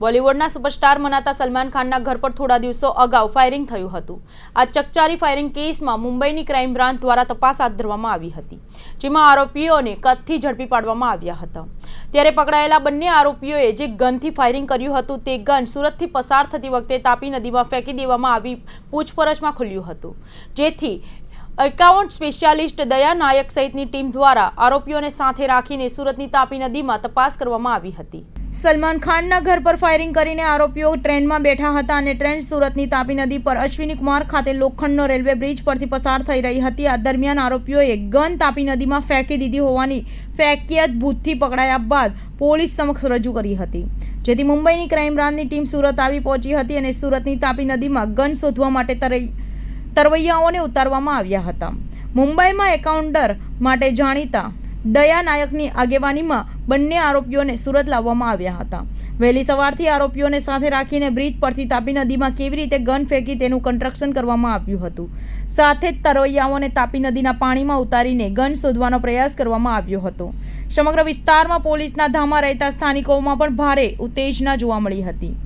બોલિવૂડના સુપરસ્ટાર મનાતા સલમાન ખાનના ઘર પર થોડા દિવસો અગાઉ ફાયરિંગ થયું હતું. આ ચકચારી ફાયરિંગ કેસમાં મુંબઈની ક્રાઇમ બ્રાન્ચ દ્વારા તપાસ હાથ ધરવામાં આવી હતી, જેમાં આરોપીઓને કદથી ઝડપી પાડવામાં આવ્યા હતા. ત્યારે પકડાયેલા બંને આરોપીઓએ જે ગનથી ફાયરિંગ કર્યું હતું તે ગન સુરતથી પસાર થતી વખતે તાપી નદીમાં ફેંકી દેવામાં આવી પૂછપરછમાં ખુલ્યું હતું. જેથી એકાઉન્ટ સ્પેશિયાલિસ્ટ દયા નાયક સહિતની ટીમ દ્વારા આરોપીઓને સાથે રાખીને સુરતની તાપી નદીમાં તપાસ કરવામાં આવી હતી. સલમાન ખાનના ઘર પર ફાયરિંગ કરીને આરોપીઓ ટ્રેનમાં બેઠા હતા અને ટ્રેન સુરતની તાપી નદી પર અશ્વિની કુમાર ખાતે લોખંડનો રેલવે બ્રિજ પરથી પસાર થઈ રહી હતી. આ દરમિયાન આરોપીઓએ ગન તાપી નદીમાં ફેંકી દીધી હોવાની ફેંકિયત ભૂતથી પકડાયા બાદ પોલીસ સમક્ષ રજૂ કરી હતી. જેથી મુંબઈની ક્રાઇમ બ્રાન્ચની ટીમ સુરત આવી પહોંચી હતી અને સુરતની તાપી નદીમાં ગન શોધવા માટે તરવૈયાઓને ઉતારવામાં આવ્યા હતા. મુંબઈમાં એકાઉન્ટર માટે જાણીતા દયા નાયકની આગેવાનીમાં બંને આરોપીઓને સુરત લાવવામાં આવ્યા હતા. વહેલી સવારથી આરોપીઓને સાથે રાખીને બ્રિજ પરથી તાપી નદીમાં કેવી રીતે ગન ફેંકી તેનું કન્સ્ટ્રક્શન કરવામાં આવ્યું હતું. સાથે જ તરવૈયાઓને તાપી નદીના પાણીમાં ઉતારીને ગન શોધવાનો પ્રયાસ કરવામાં આવ્યો હતો. સમગ્ર વિસ્તારમાં પોલીસના ધામા રહેતા સ્થાનિકોમાં પણ ભારે ઉત્તેજના જોવા મળી હતી.